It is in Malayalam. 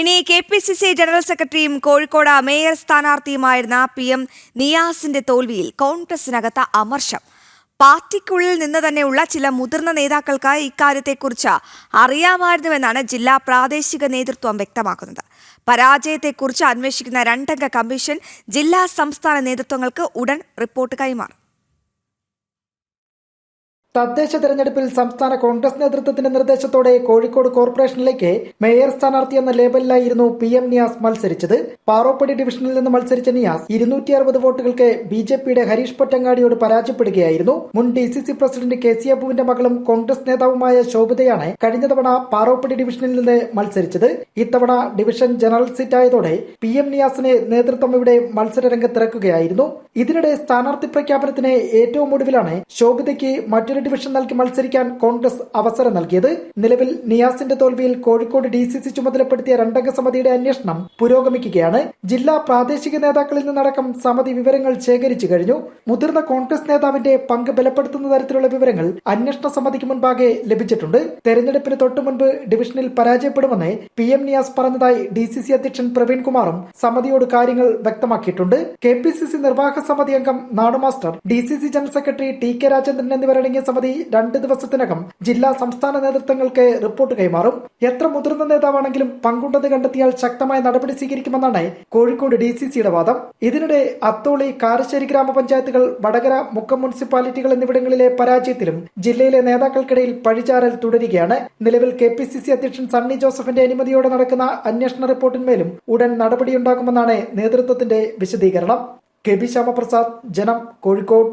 ഇനി K P C C general സെക്രട്ടറിയും കോഴിക്കോട് മേയർ സ്ഥാനാർത്ഥിയുമായിരുന്ന പി എം നിയാസിന്റെ തോൽവിയിൽ കോൺഗ്രസിനകത്ത് അമർഷം. പാർട്ടിക്കുള്ളിൽ നിന്ന് തന്നെയുള്ള ചില മുതിർന്ന നേതാക്കൾക്ക് ഇക്കാര്യത്തെക്കുറിച്ച് അറിയാമായിരുന്നുവെന്നാണ് ജില്ലാ പ്രാദേശിക നേതൃത്വം വ്യക്തമാക്കുന്നത്. പരാജയത്തെക്കുറിച്ച് അന്വേഷിക്കുന്ന രണ്ടംഗ കമ്മീഷൻ ജില്ലാ സംസ്ഥാന നേതൃത്വങ്ങൾക്ക് ഉടൻ റിപ്പോർട്ട് കൈമാറും. തദ്ദേശ തെരഞ്ഞെടുപ്പിൽ സംസ്ഥാന കോൺഗ്രസ് നേതൃത്വത്തിന്റെ നിർദ്ദേശത്തോടെ കോഴിക്കോട് കോർപ്പറേഷനിലേക്ക് മേയർ സ്ഥാനാർത്ഥി എന്ന ലേബലിലായിരുന്നു പി എം നിയാസ് മത്സരിച്ചത്. പാറോപ്പടി ഡിവിഷനിൽ നിന്ന് മത്സരിച്ച നിയാസ് ഇരുന്നൂറ്റി അറുപത് വോട്ടുകൾക്ക് ബി ജെ പിയുടെ ഹരീഷ് പൊറ്റങ്ങാടിയോട് പരാജയപ്പെടുകയായിരുന്നു. മുൻ D C C president K C അബുവിന്റെ മകളും കോൺഗ്രസ് നേതാവുമായ ശോഭിതയാണ് കഴിഞ്ഞ തവണ പാറോപ്പടി ഡിവിഷനിൽ നിന്ന് മത്സരിച്ചത്. ഇത്തവണ ഡിവിഷൻ ജനറൽ സീറ്റായതോടെ പി എം നിയാസിനെ നേതൃത്വം ഇവിടെ മത്സരരംഗത്തിറക്കുകയായിരുന്നു ഇതിനിടെ സ്ഥാനാർത്ഥി പ്രഖ്യാപനത്തിന് ഏറ്റവും ഒടുവിലാണ് ശോഭിതയ്ക്ക് മറ്റൊരു ഡിവിഷൻ നൽകി മത്സരിക്കാൻ കോൺഗ്രസ് അവസരം നൽകിയത്. നിലവിൽ നിയാസിന്റെ തോൽവിയിൽ കോഴിക്കോട് ഡി സി സി ചുമതലപ്പെടുത്തിയ രണ്ടംഗ സമിതിയുടെ അന്വേഷണം പുരോഗമിക്കുകയാണ്. ജില്ലാ പ്രാദേശിക നേതാക്കളിൽ നിന്നടക്കം സമിതി വിവരങ്ങൾ ശേഖരിച്ചു കഴിഞ്ഞു. മുതിർന്ന കോൺഗ്രസ് നേതാവിന്റെ പങ്ക് ബലപ്പെടുത്തുന്ന തരത്തിലുള്ള വിവരങ്ങൾ അന്വേഷണ സമിതിക്ക് മുൻപാകെ ലഭിച്ചിട്ടുണ്ട്. തെരഞ്ഞെടുപ്പിന് തൊട്ടു മുൻപ് ഡിവിഷനിൽ പരാജയപ്പെടുമെന്ന് പി എം നിയാസ് പറഞ്ഞതായി ഡി സി സി അധ്യക്ഷൻ പ്രവീൺ കുമാറും സമിതിയോട് കാര്യങ്ങൾ വ്യക്തമാക്കിയിട്ടുണ്ട്. കെ പി സി സി നിർവാഹക സമിതി അംഗം നാടുമാസ്റ്റർ D C C general secretary T K Rajendran എന്നിവരടങ്ങിയ സമിതി രണ്ട് ദിവസത്തിനകം ജില്ലാ സംസ്ഥാന നേതൃത്വങ്ങൾക്ക് റിപ്പോർട്ട് കൈമാറും. എത്ര മുതിർന്ന നേതാവാണെങ്കിലും പങ്കുണ്ടെന്ന് കണ്ടെത്തിയാൽ ശക്തമായ നടപടി സ്വീകരിക്കുമെന്നാണ് കോഴിക്കോട് ഡി സി സിയുടെ വാദം. ഇതിനിടെ അത്തോളി കാരശ്ശേരി ഗ്രാമപഞ്ചായത്തുകൾ വടകര മുക്കം മുനിസിപ്പാലിറ്റികൾ എന്നിവിടങ്ങളിലെ പരാജയത്തിലും ജില്ലയിലെ നേതാക്കൾക്കിടയിൽ പഴിചാരൽ തുടരുകയാണ്. നിലവിൽ കെ പി സി സി അധ്യക്ഷൻ സണ്ണി ജോസഫിന്റെ അനുമതിയോടെ നടക്കുന്ന അന്വേഷണ റിപ്പോർട്ടിന്മേലും ഉടൻ നടപടിയുണ്ടാകുമെന്നാണ് നേതൃത്വത്തിന്റെ വിശദീകരണം. കെ ബി ശ്യാമപ്രസാദ് ജനം കോഴിക്കോട്.